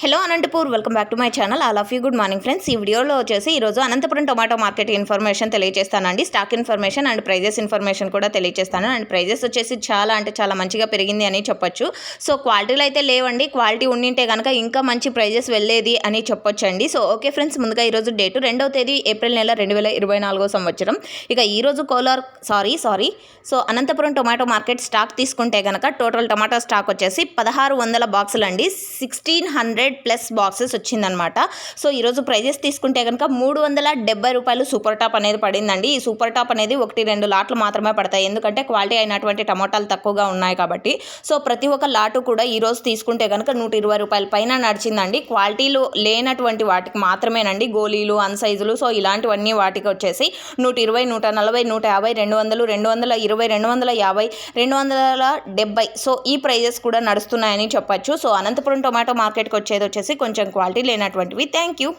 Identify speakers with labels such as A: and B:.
A: Hello Anantapur welcome back to my channel. All of you good morning friends ఈ వీడియోలో వచ్చేసి ఈరోజు Anantapuram tomato market information తెలియజేస్తానండి stock information and prices information కూడా తెలియజేస్తాను and prices వచ్చేసి చాలా అంటే చాలా మంచిగా పెరిగింది అని చెప్పొచ్చు. సో క్వాలిటీలు అయితే లేవండి. క్వాలిటీ ఉండింటే కనుక ఇంకా మంచి ప్రైజెస్ వెళ్ళేది అని చెప్పొచ్చండి. సో ఓకే ఫ్రెండ్స్ ముందుగా ఈరోజు డేటు. రెండవ తేదీ ఏప్రిల్ నెల రెండు వేల ఇరవై నాలుగో సంవత్సరం. ఇక ఈరోజు Kolar sorry sorry. So Anantapuram tomato market stock తీసుకుంటే కనుక టోటల్ టొమాటో స్టాక్ వచ్చేసి పదహారు వందల బాక్సులు అండి సిక్స్టీన్ హండ్రెడ్ ప్లస్ బాక్సెస్ వచ్చిందనమాట. సో ఈరోజు ప్రైజెస్ తీసుకుంటే కనుక మూడు వందల డెబ్బై రూపాయలు సూపర్ టాప్ అనేది పడిందండి. ఈ సూపర్ టాప్ అనేది ఒకటి రెండు లాట్లు మాత్రమే పడతాయి. ఎందుకంటే క్వాలిటీ అయినటువంటి టమోటాలు తక్కువగా ఉన్నాయి కాబట్టి. సో ప్రతి ఒక్క లాటు కూడా ఈరోజు తీసుకుంటే కనుక నూట ఇరవై రూపాయల పైన నడిచిందండి. క్వాలిటీలు లేనటువంటి వాటికి మాత్రమేనండి. గోళీలు అన్ సైజులు సో ఇలాంటివన్నీ వాటికి వచ్చేసి నూట ఇరవై నూట నలభై నూట యాభై రెండు వందలు రెండు వందల ఇరవై రెండు వందల యాభై రెండు వందల డెబ్బై. సో ఈ ప్రైజెస్ కూడా నడుస్తున్నాయని చెప్పొచ్చు. సో అనంతపురం టొమాటో మార్కెట్కి వచ్చేసి వచ్చేది వచ్చేసి కొంచెం క్వాలిటీ లేనటువంటివి. Thank you